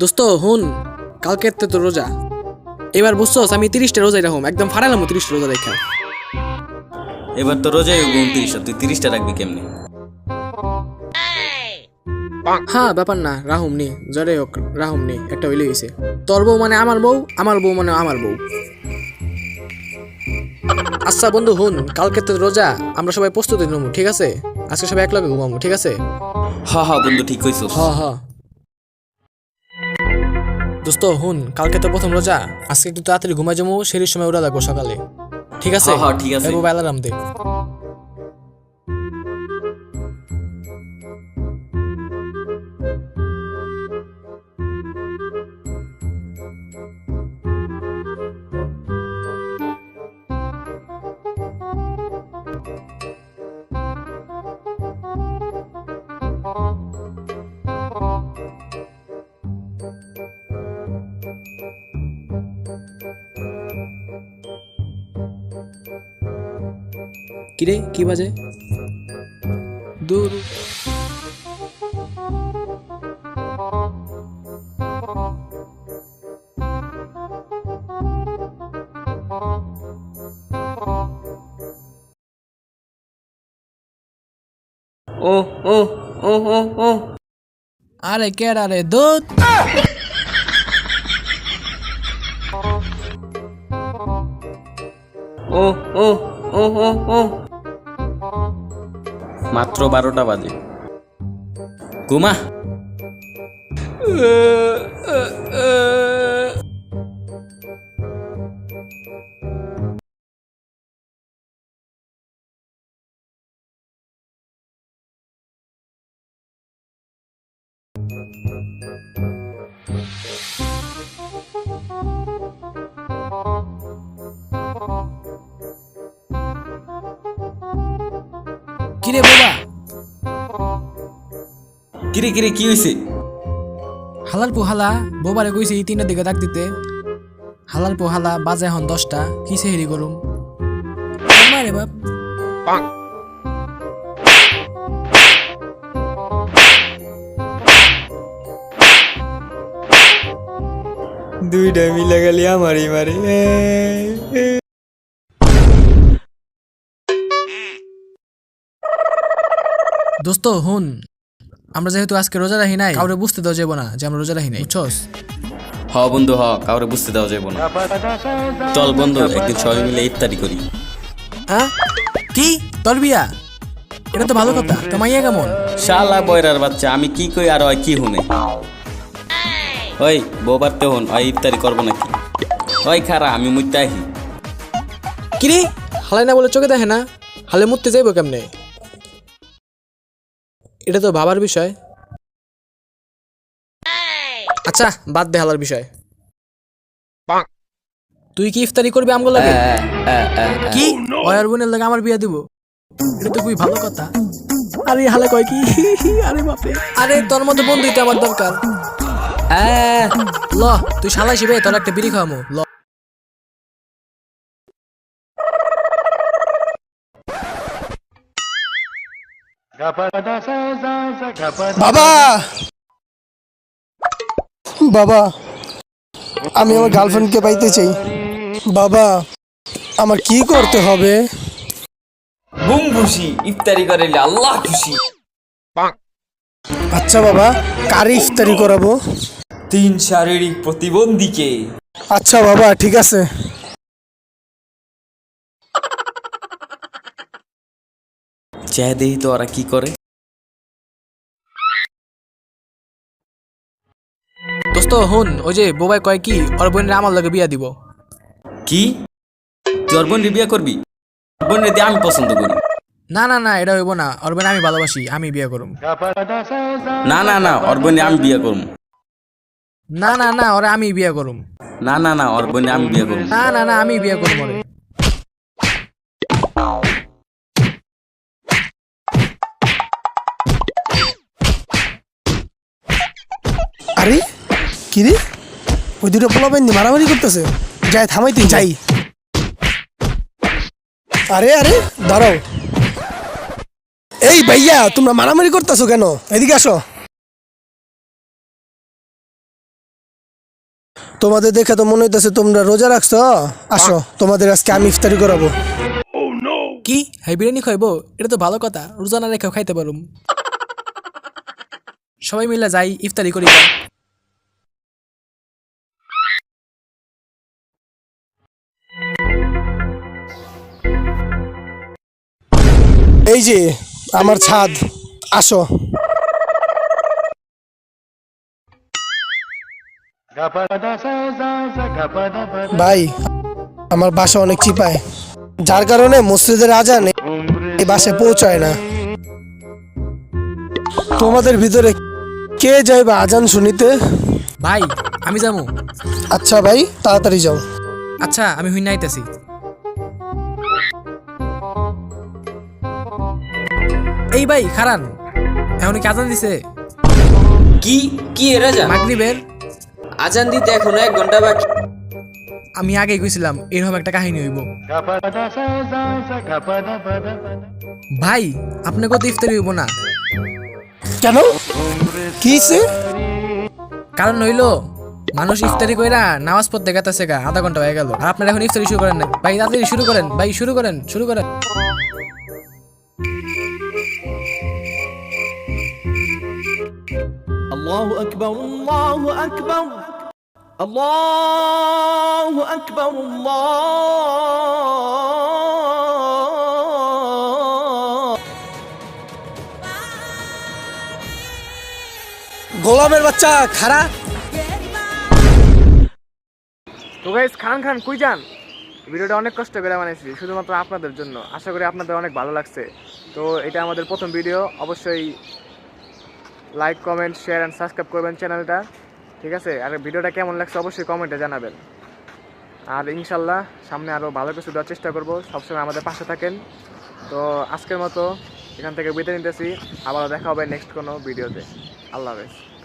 দোস্ত হুন কালকে তো রোজা। এবার বুঝছস আমি তিরিশটা রোজা এরকম একদম ফাড়ালাম তিরিশটা রোজা দেখা এবার তো রোজাই উনত্রিশ তুই তিরিশটা রাখবি কেমনি? হ্যাঁ ব্যাপার না রাহুম নি জরে হোক রাহুম নি একটা হইলে গেছে। তোর বউ মানে আমার বউ আমার বউ মানে আমার বউ। আচ্ছা বন্ধু হুন কালকে তো রোজা আমরা সবাই প্রস্তুতি নেব ঠিক আছে? আজকে সবাই এক লগে ঘুমাবো ঠিক আছে? হ হ বন্ধু ঠিক কইছস। হ হ। দোস্ত হুন কালকে তো প্রথম রোজা। আজকে একটু তাড়াতাড়ি ঘুমাই যাব সেরির সময় উড়া লাগবো সকালে। ঠিক আছে? হ্যাঁ, হ্যাঁ, ঠিক আছে। অ্যালার্ম দে। কিরে কি বাজে? দূর। ও ও ও ও ও। আরে কেডা রে দুধ মাত্র বারোটা বাজে। ঘুমা। কিরে বাবা কিরে কিরে কি হইছে? হালাল পোহালা বোবারে কইছে এই তিনটার দিকে ডাক দিতে। হালাল পোহালা বাজে এখন দশটা কি সেহেরি করুম? মারে বাপ। দুইটা মিলে গেলি আমারই মারি। দোস্ত হুন আমরা যেহেতু আজকে রোজা রাখি নাই কাউরে বুঝতে দেওয়া যাব না যে আমরা রোজা রাখি নাই বুঝছস? হ বন্ধু হ কাউরে বুঝতে দেওয়া যাবে না। চল বন্ধু একদিন সবাই মিলে ইফতারি করি। হ্যাঁ? কি? তোর বিয়া? এটা তো ভালো কথা তো মাইয়া কেমন? শালা বয়রার বাচ্চা আমি কি কই আর কি হুনে? ওই বউবার তো হন ওই ইফতারি করব নাকি? ওই খারা আমি মুইতে আহি কিরে? হালাই না বলে চোখে দেখে না? হালে মুততে যাইবো কেমনে? এটা তো ভাবার বিষয়। আচ্ছা বাদ দে হালার বিষয়। তুই কি ইফতারি করবি আমগো লাগে? কি? অয়ার বোনের লাগে আমার বিয়া দিব। এটা তো খুবই ভালো কথা। আরে হালে কয় কি? আরে বাপরে। আরে তোর মতো বন্ধুই তো আমার দরকার। হ্যাঁ। ল তুই শালা শিবে তোর একটা বিড়ি খাওয়ামো। ল। বাবা! বাবা আমি আমার গার্লফ্রেন্ডকে পাইতে চাই। বাবা আমার কি করতে হবে? বুম খুশি ইফতারি করাইলে আল্লাহ খুশি। আচ্ছা বাবা কারে ইফতারি করাবো? তিন শারীরিক প্রতিবন্ধীকে। আচ্ছা বাবা ঠিক আছে। চেয়ে দেহি তো ওরা কি করে দোস্ত হুন ওই যে বোবাই কয় কি ওর বোনের আমার লাগে বিয়া দিব কি তোর বোন বিয়ে করবি বোন রে আমি পছন্দ করি না না না এটা হইব না ওর বোন আমি ভালোবাসি আমি বিয়া করুম না না না ওর বোনে আমি বিয়া করব না না না ওরে আমি বিয়া করুম না না না ওর বোনে আমি বিয়া করব না না না আমি বিয়া করুম ওরে আরে? কি রে? ওই দুটো পোলা বাইন্দি মারামারি করতেছে। যাই থামাইতে যাই। আরে আরে, দাঁড়াও। এই ভাইয়া, তোমরা মারামারি করতেছো কেন? এদিকে আসো। তোমাদের দেখে তো মনে হইতেছে তোমরা রোজা রাখছো আসো, তোমাদের আজকে আমি ইফতারি করাবো। কি? হ্যাঁ বিরিয়ানি খাইবো? এটা তো ভালো কথা। রোজা না রেখেও খাইতে পারুম। সবাই মিলে যাই, ইফতারি করি। এই যে আমার ছাদ। আসো। ভাই আমার বাসা অনেক চিপায়। যার কারণে মসজিদের আজান এই বাসে পৌঁছায় না। তোমাদের ভিতরে কে যাইবা আজান শুনিতে? ভাই আমি যাব। আচ্ছা ভাই তাড়াতাড়ি যাও। আচ্ছা আমি হুইনা এই ভাই খারান। এখন কি আজান দিছে? কি কি এ রাজা মাগরিবের। আজান দিতে এখনও এক ঘণ্টা বাকি। আমি আগে কইছিলাম এরকম একটা কাহিনী হইব। ভাই আপনি কত ইফতারি হইব না? কেন? কি? কারণ হইল মানুষ ইফতারি কইরা নামাজ পড়তে গেতেছে গা আধা ঘণ্টা হয়ে গেল। আর আপনারা এখন ইফতারি শুরু করেন না ভাই তাড়াতাড়ি শুরু করেন ভাই শুরু করেন শুরু করেন। الله أكبر الله أكبر الله أكبر الله গোলামের বাচ্চা খারা তো গাইস খান খান কই যান ভিডিওটা অনেক কষ্ট করে বানাইছি শুধুমাত্র আপনাদের জন্য আশা করি আপনাদের অনেক ভালো লাগছে তো এটা আমাদের প্রথম ভিডিও অবশ্যই like comment share and subscribe করবেন চ্যানেলটা। ঠিক আছে? আর ভিডিওটা কেমন লাগছে অবশ্যই কমেন্টে জানাবেন। আর ইনশাল্লাহ সামনে আরও ভালো কিছু দেওয়ার চেষ্টা করব। সবসময় আমাদের পাশে থাকেন। তো আজকের মতো এখান থেকে বিদায় নিতেছি। আবারও দেখা হবে নেক্সট কোনো ভিডিওতে। আল্লাহ হাফেজ।